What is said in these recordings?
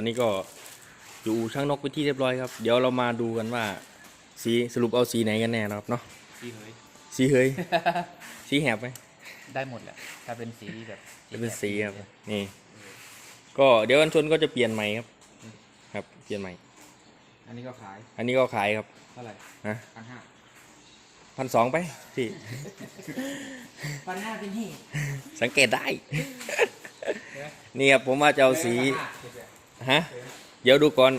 อนนี้ก็อยู่ช่างนกไปนที่เรียบร้อยครับ เดี๋ยวเรามาดูกันว่า สีสรุปเอาสีไหนกันแน่นะครับเนาะ สีเฮ้ยสีเฮ้ยสีแหบไหมได้หมดแหละถ้าเป็นสีแบบจะเป็นสีครับ นี่ ก็เดี๋ยวกันชนก็จะเปลี่ยนใหม่ครับ ครับ เปลี่ยนใหม่ อันนี้ก็ขาย อันนี้ก็ขายครับ เท่าไหร่นะพันห้าพันสองไปพี่พันห้าเป็นที่สังเกตได้ นี่ครับผมว่าจะเอาสี ฮะ เดี๋ยวดูก่อน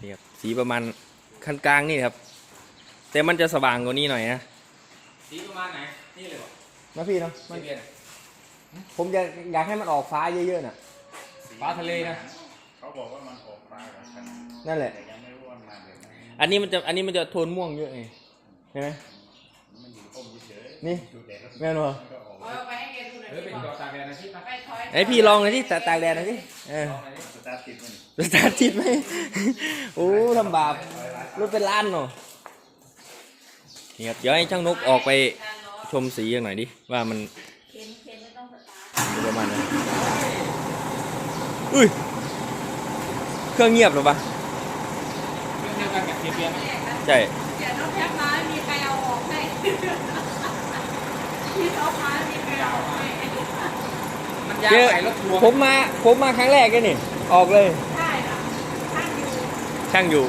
นี่ครับสีประมาณขั้นกลางนี่ครับ แต่มันจะสว่างกว่านี้หน่อยนะ สีประมาณไหน นี่เลยเหรอนะพี่เนาะมันเบียนผมอยากอยากให้มันออกฟ้าเยอะๆน่ะ ฟ้าทะเลนะ เขาบอกว่ามันออกฟ้ากับกันนั่นแหละ แต่ยังไม่รู้ว่ามันมาแบบไหนอันนี้มันจะ อันนี้มันจะโทนม่วงเยอะไงใช่ไหมมันอยู่ต้มเฉยนี่ ๆดูแดดแล้วแม่นบ่มันก็ออก เอาไปให้ แกดูหน่อยเออเป็นดอกตากแดดนะที่ปะไปถอยไอพี่ลองหน่อยที่ตากแดดหน่อยที่เออลองหน่อยดิสตาร์ทติดมันสตาร์ทติดไหมโอ้ลำบากรถเป็นล้านเนาะนี่ครับเดี๋ยวให้ช่างนกออกไปชมสีกันหน่อยดิว่ามันเข็นเข็นไม่ต้องสตาร์ทเป็นประมาณไหนอุ้ยเครื่องเงียบหรอปะเรื่องเดียวกันกับเทียบเบียนไหมใช่เดี๋ยวน้องแพ็คมาไม่มีใครเอาออกให้ พี่เขามาไม่มีใครเอาออกให้มัน ยาวเจอใส่รถทัวร์ผมมาผมมาครั้งแรกเลยนี่ ออกเลย ใช่ค่ะท่านอยู่ช่างอยู่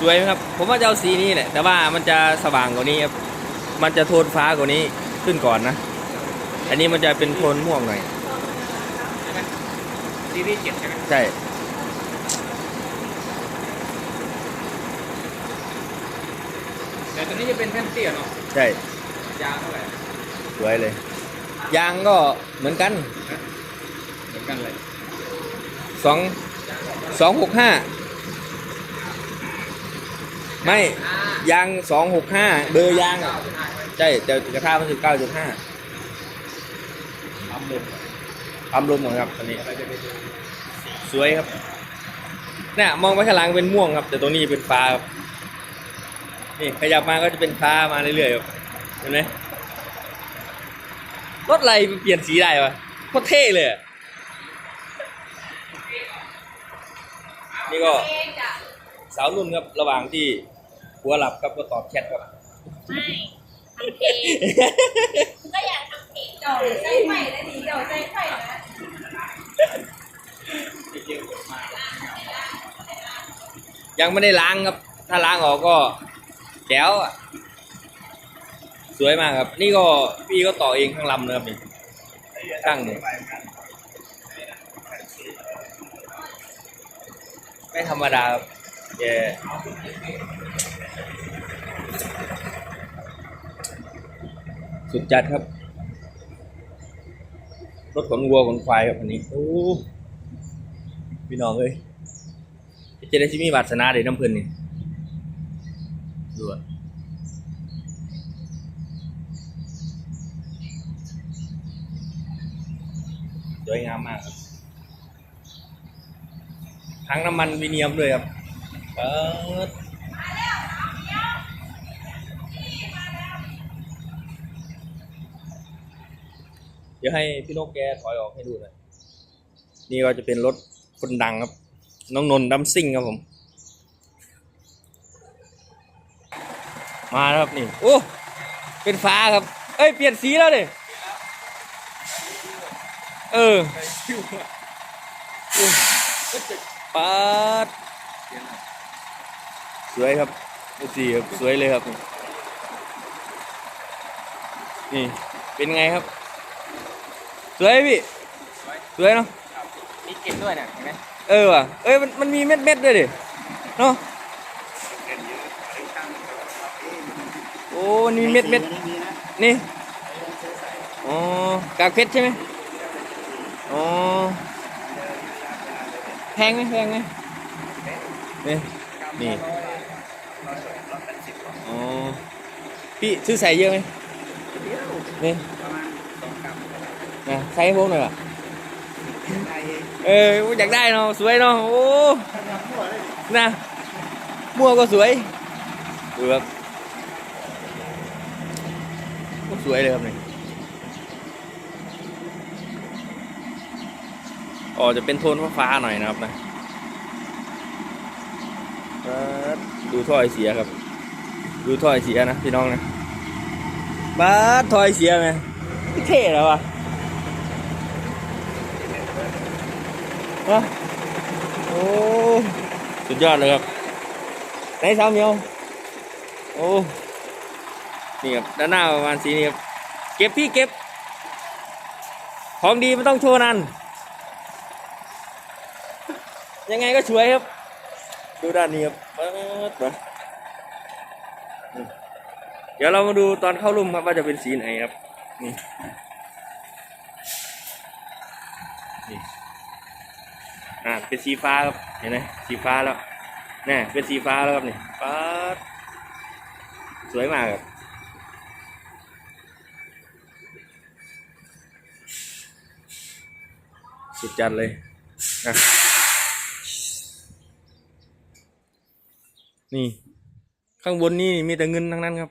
สวยไหมครับ ผมว่าจะเอาสีนี้แหละ แต่ว่ามันจะสว่างกว่านี้ครับ มันจะโทนฟ้ากว่านี้ขึ้นก่อนนะ อันนี้มันจะเป็นโทนม่วงหน่อย ใช่ไหมซีรีส์เจ็ดใช่ไหมใช่ แต่ตัวนี้จะเป็นแท่นเตี้ยเนาะใช่ ยาวเท่าไหร่ สวยเลย ยางก็เหมือนกันเหมือนกันเลยสองสองหกห้าไม่ยางสองหกห้าเบอร์ยางอะใช่แต่กระทะมันคือเก้าจุดห้าทำลมปั๊มลมหมดครับอันนี้ สวยครับเนี่ยมองไปข้างหลังเป็นม่วงครับ แต่ตัวนี้เป็นฟ้าครับนี่ขยับมาก็จะเป็นฟ้ามาเรื่อยๆครับเห็นไหม รถอะไรเปลี่ยนสีได้ปะโคตรเท่เลย นี่ก็สาวนุ่นครับระหว่างที่หัวหลับครับก็ตอบแชทครับไม่ทำเพลงก็อยากทำเพลงเจ้าใจไฟนะดีเจ้าใจไฟนะยังไม่ได้ล้างครับ ถ้าล้างออกก็แจ๋วอะ สวยมากครับ นี่ก็พี่ก็ต่อเองข้างลำเลยครับนี่ตั้งเนี่ยไม่ธรรมดาครับแกสุดจัดครับ รถขนวัวขนควายครับอันนี้โอ้พี่น้องเอ้ยจะได้ชิมีวาสนาได้น้ำเพิ่นนี่ดูอะสวยงามมากครับ ทั้งน้ำมันวิเนียมด้วยครับเปิดเดี๋ยวให้พี่นกแกถอยออกให้ดูหน่อย นี่ก็จะเป็นรถคนดังครับ น้องนนท์ดัมซิ่งครับผม มาแล้วครับนี่ โอ้ เป็นฟ้าครับ เอ้ย เปลี่ยนสีแล้วดิเออ อุ๊ยปัดสวยครับดูสีครับสวยเลยครับ นี่เป็นไงครับ สวยไหมพี่ สวยเนาะมีเก็บด้วยเนี่ยเห็นไหมเออว่ะเอ้ยมันมันมีเม็ดเม็ดๆด้วยดิเนาะโอ้มันมีเม็ดเม็ดๆนี่อ๋อกากเพชรใช่ไหมอ๋อ แพงไหมแพงไหมนี่นี่อ๋อพี่ซื้อใส่เยอะไหมนี่นะใส่ให้พวกหน่อยว่ะเอออยากได้เนาะสวยเนาะโอ้นะมั่วก็สวยดูครับก็สวยเลยครับนี่ ออกจะเป็นโทนฟ้าๆหน่อยนะครับนะดูถ้อยเสียครับ ดูถ้อยเสียนะพี่น้องนะบ้าถ้อยเสียไหมเท่แล้ววะโอ้สุดยอดเลยครับไหนสาวเมียวโอ้นี่ครับด้านหน้าประมาณสีนี้ครับเก็บพี่เก็บ ของดีไมันต้องโชว์นั่น ยังไงก็ช่วยครับ ดูด้านนี้ครับเปิดมานี่เดี๋ยวเรามาดูตอนเข้ารุ่มครับว่าจะเป็นสีไหนครับ นี่นี่อ่าเป็นสีฟ้าครับ เห็นไหมสีฟ้าแล้วนี่เป็นสีฟ้าแล้วครับนี่ป๊าดสวยมากครับสุดจัดเลยนะ นี่ ข้างบนนี่มีแต่เงินทั้งนั้นครับ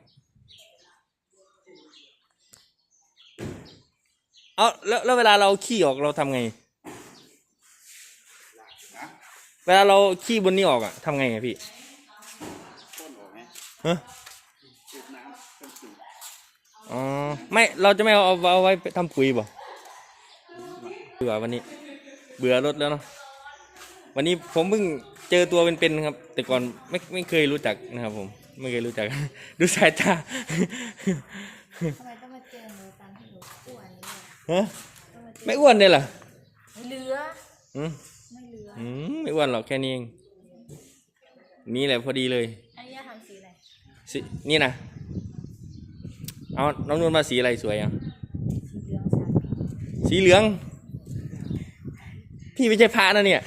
เอาแล้วแล้วเวลาเราขี้ออกเราทำไง เวลาเราขี้บนนี้ออกอะทำไงอะพี่ฮะอ๋อไม่เราจะไม่เอาเอาไว้ทำปุ๋ยบ่เบื่อวันนี้ เบื่อรถแล้วเนาะวันนี้ผมเพิ่ง เจอตัวเป็นๆครับ แต่ก่อนไม่ไม่เคยรู้จักนะครับ ผม ไม่เคยรู้จัก ดูสายตาทำไมต้องมาเจอหนูตอนที่หนูอ้วนนี่ฮะต้องมาเจอไม่อ้วนเลยเหรอไม่เหลืออืมไม่เหลืออืมไม่อ้วนหรอกแค่นี้เองนี่แหละพอดีเลยอันนี้ทำสีอะไรสินี่นะเอาน้องนวลมาสีอะไรสวยอะสีเหลืองสามสีเหลือง พี่ไม่ใช่พระนะเนี่ย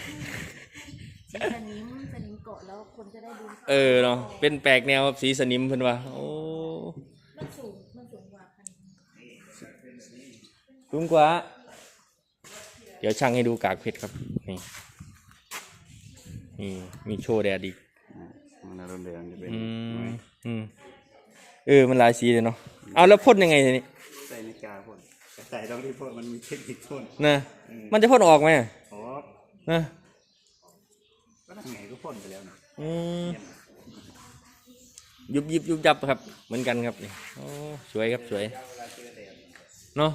สีสนิมสนิมเกาะแล้วคนจะได้ดูเออเนาะเป็นแปลกแนวครับสีสนิมเพิ่นว่าโอ้มันสูงมันสูงกว่าคันสูงกว่า เดี๋ยวช่างให้ดูกากเพชรครับ นี่นี่มีโชว์แดดอีกมันรุนแรงจะเป็นอืมอืมเออมันหลายสีเลยเนาะเอาแล้วพ่นยังไงทีนี้ใส่นาฬิกาพ่นใส่ต้องที่พ่นมันมีเทคนิคพ่นนะมันจะพ่นออกไหมอ๋อนะ ก็ทำไงก็พ่นไปแล้วนะอืมยุบยิบยุบยับครับ เหมือนกันครับนี่โอ้สวยครับสวยเวลาเจอแดดเนาะ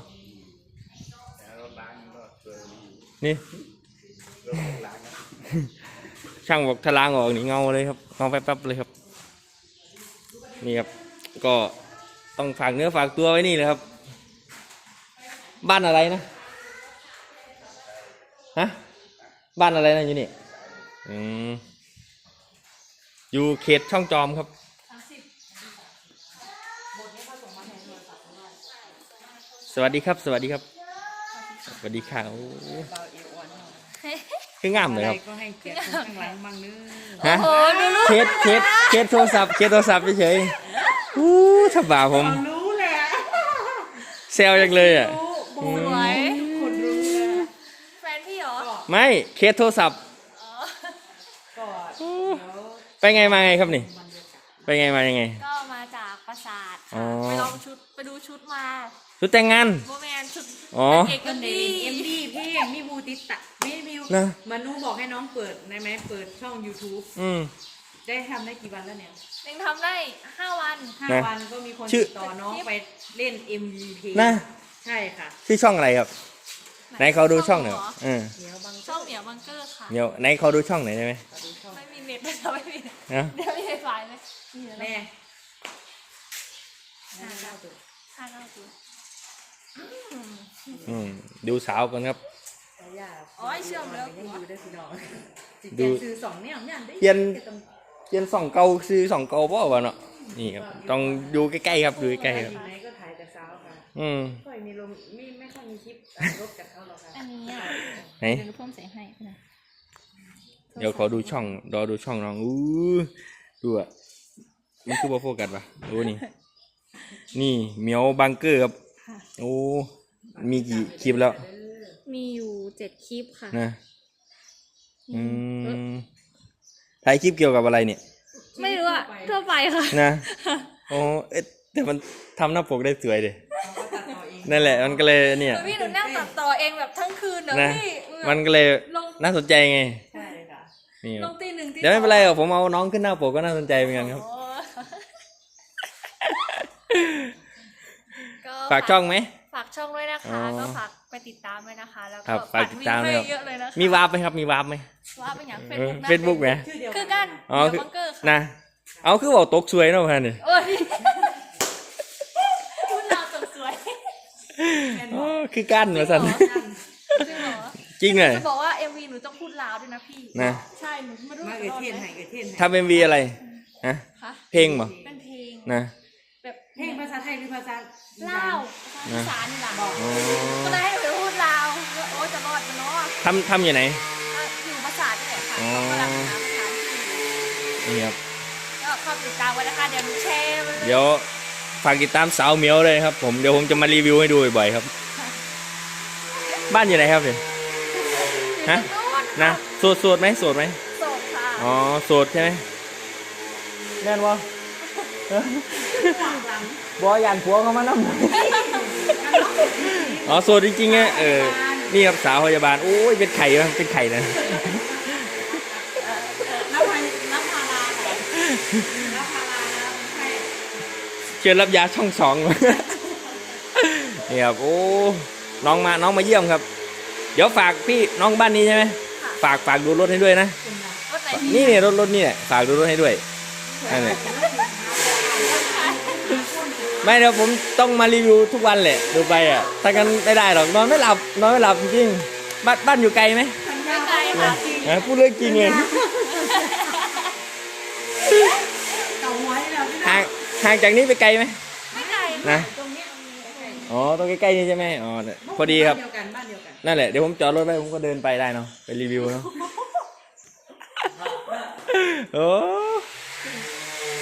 แล้วรถล้างมันก็เจอนี่นี่รถล้างนะช่างบอกถ้าล้างออกนี่เงาเลยครับเงาแป๊บๆเลยครับ นี่ครับ ก็ต้องฝากเนื้อฝากตัวไว้นี่เลยครับ บ้านอะไรนะฮะบ้านอะไรนะอยู่นี่ อืมอยู่เขตช่องจอมครับสวัสดีครับ สวัสดีครับ สวัสดีค่ะโอ้คืองามเลยครับ ก็ให้เกียรติคนข้างหลังบ้างเนื้อฮะโอ้ดูลูกเคสเคสเคสโทรศัพท์เคสโทรศัพท์เฉยๆอู้ถ้าบ่าผมรู้แหละเซลยังเลยอะสวยคนรู้แหละแฟนพี่เหรอ ไม่เคสโทรศัพท์ก็ ไปไงมาไงครับนี่ ไปไงมายังไง ก็มาจากปราสาทอ๋อค่ะไปลองชุดไปดูชุดมาชุดแต่งงาน โมแมนชุดอ๋อ เอกคนนเดดีเอ็มดีพี่มีบูติดตะมีมีนะมานูบอกให้น้องเปิดได้ไหมเปิดช่อง YouTube อืม ได้ทำได้กี่วันแล้วเนี่ยยังทำได้ห้าวัน ห้านะวันก็มีคนชื่อ ติดต่อน้องไปเล่น MVP นะใช่ค่ะ ชื่อช่องอะไรครับ ไหนเขาดูช่องหน่อยเหรเออเดี๋ยวบางช่องเหมียวบังเกอร์ค่ะ เดี๋ยวไหนเขาดูช่องไหนอยได้ไหมดูช่องไม่มี เน็ตเลยไม่มีนะเดี๋ยวมีไฟฟ้าไหมมีแล้วแม่ห้าเก้าตัวห้าเก้าตัวอืมดูสาวกันครับแต่ย่าอ๋อเชื่อมแล้วยังอยู่ได้พี่น้องจิดูแกซื้อสองเนี่ยเนี่ยได้เย็นเย็นส่องเกาซื้อส่องเกาเปล่าวะเนาะนี่ครับต้องดูใกล้ๆครับดูใกล้ๆครับอยู่ไหนก็ถ่ายแต่เช้าค่ะอืมค่อยมีลมไม่ไม่ค่อยมีคลิปรบกับเขาหรอกค่ะอันนี้อะไหนเดี๋ยวเพิ่มเสียงให้นะ เดี๋ยวขอดูช่องรอดูช่องน้องอู้ดูอะมันคือว่าโฟกัสปะโอ้นี่ นี่เหมียวบังเกอร์ครับโอ้มีกี่คลิปแล้วมีอยู่เจ็ดคลิปค่ะนะอืมถ่ายคลิปเกี่ยวกับอะไรเนี่ยไม่รู้อะทั่วไปค่ะ นะโอ้เอ๊ะแต่มันทำหน้าปกได้สวยดิเขาก็ตัดต่อเองนั่นแหละมันก็เลยเนี่ย พี่หนูนั่งตัดต่อเองแบบทั้งคืนเนอะนะพี่อืมันก็เลยลง น่าสนใจไงใช่ค่ะ นี่คลรับงตีหนึ่งตีเดี๋ยวไม่เป็นไรสหรออกผมเอาน้องขึ้นหน้าปกก็น่าสนใจเหมือนกันครับโอ้ก็ฝากช่องไหม ฝากช่องด้วยนะคะอ๋อก็ฝากไปติดตามด้วยนะคะ แล้วครัก็บฝากติดตามด้วยครับเยอะเลยนะคะมีวาร์ปไหมครับ มีวาร์ปไหมว่าเป็นอย่างเฟซเออบุ๊กนะเฟซบุ๊กไหมชื่อเดียวคือกันอ๋อเดี๋คืยวอบังเกอร์ค่ะนะเอาคือบอกตกสวยเนาะพันนี่โอ้ยพูดเราจบสวยอ๋อคือกั้นมาสันจริงเหรอ จริงเลยจะบอกว่า MV หนูต้องพูดลาวด้วยนะพี่ นะ ใช่ หนูไม่รู้มาเอเทียนให้เอเทียนให้ทำเอ็มวีอะไรฮะค่ะเพลงบ่เป็นเพลงนะแบบเพลงภาษาไทยหรือภาษาลาวภาษาอีสานนี่แหละบอกอ๋อก็เลยให้หนูไปพูดลาวว่าโอ้จะรอดมันเนาะทำทำอยู่ไหน อะอยู่ภาษาที่ไหนค่ะอ๋อ กำลังหาภาษาที่อยู่นี่ครับ ก็เข้าติดตามไว้นะคะเดี๋ยวหนูแชร์ไว้เลยเดี๋ยวฝากติดตามสาวเหมียวเลยครับ ผมเดี๋ยวผมจะมารีวิวให้ดูบ่อยๆครับ บ้านอยู่ไหนครับเนี่ย ฮะอยู่ตรงนู้นนะโสดโสดไหมโสดไหมโสดค่ะ อ๋อโสดใช่ไหมแน่นวะบอยานผัวเขามานั่งอ๋อโสดจริงๆไงเออนี่ครับสาวพยาบาลโอ้ยเป็นไข่นะเป็นไข่นะรับพารับพาราค่ะรับพารานะใช่เชิญรับยาช่องสองนี่ครับโอ้น้องมาน้องมาเยี่ยมครับ เดี๋ยวฝากพี่น้องบ้านนี้ใช่ไหมฝากฝากดูรถให้ด้วยนะรถไหนนี่เนี่ยรถรถนี่แหละฝากดูรถให้ด้วยนั่นแหละไม่เดี๋ยวผมต้องมารีวิวทุกวันแหละดูไปอะถ้ากันไม่ได้หรอกนอนไม่หลับนอนไม่หลับจริงๆบ้านบ้านอยู่ไกลไหมไม่ไกลค่ะนะพูดเรื่องจริงเลยเก่าหัวให้เราที่ห่างห่างจากนี้ไปไกลไหมไม่ไกลนะตรงนี้ใกล้ อ๋อตรงใกล้ๆนี่ใช่ไหมอ๋อเนี่ยพอดีครับเดียวกันบ้านเดียวกันนั่นแหละเดี๋ยวผมจอดรถไว้ผมก็เดินไปได้เนาะไปรีวิวเนาะโอ้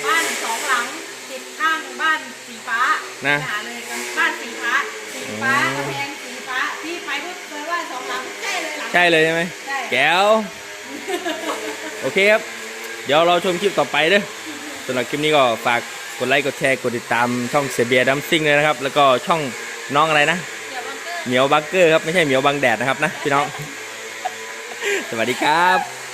บ้านสองหลังติดข้างบ้านสีฟ้านะ หาเลยกันบ้านสีฟ้าสีฟ้ากำแพงสีฟ้าที่ไปพูดเลยว่าสองหลังใกล้เลยหลัง ใช่เลยใช่ไหมใช่ แก้ว โอเคครับ เดี๋ยวเราชมคลิปต่อไปเด้อสำหรับคลิปนี้ก็ฝาก กดไลค์กดแชร์กดติดตามช่องเซเบียดัมซิงเลยนะครับ แล้วก็ช่องน้องอะไรนะเดี๋ยวบังเกอร์เหมียวบังเกอร์ครับไม่ใช่เหมียวบังแดดนะครับนะพี่น้อง สวัสดีครับ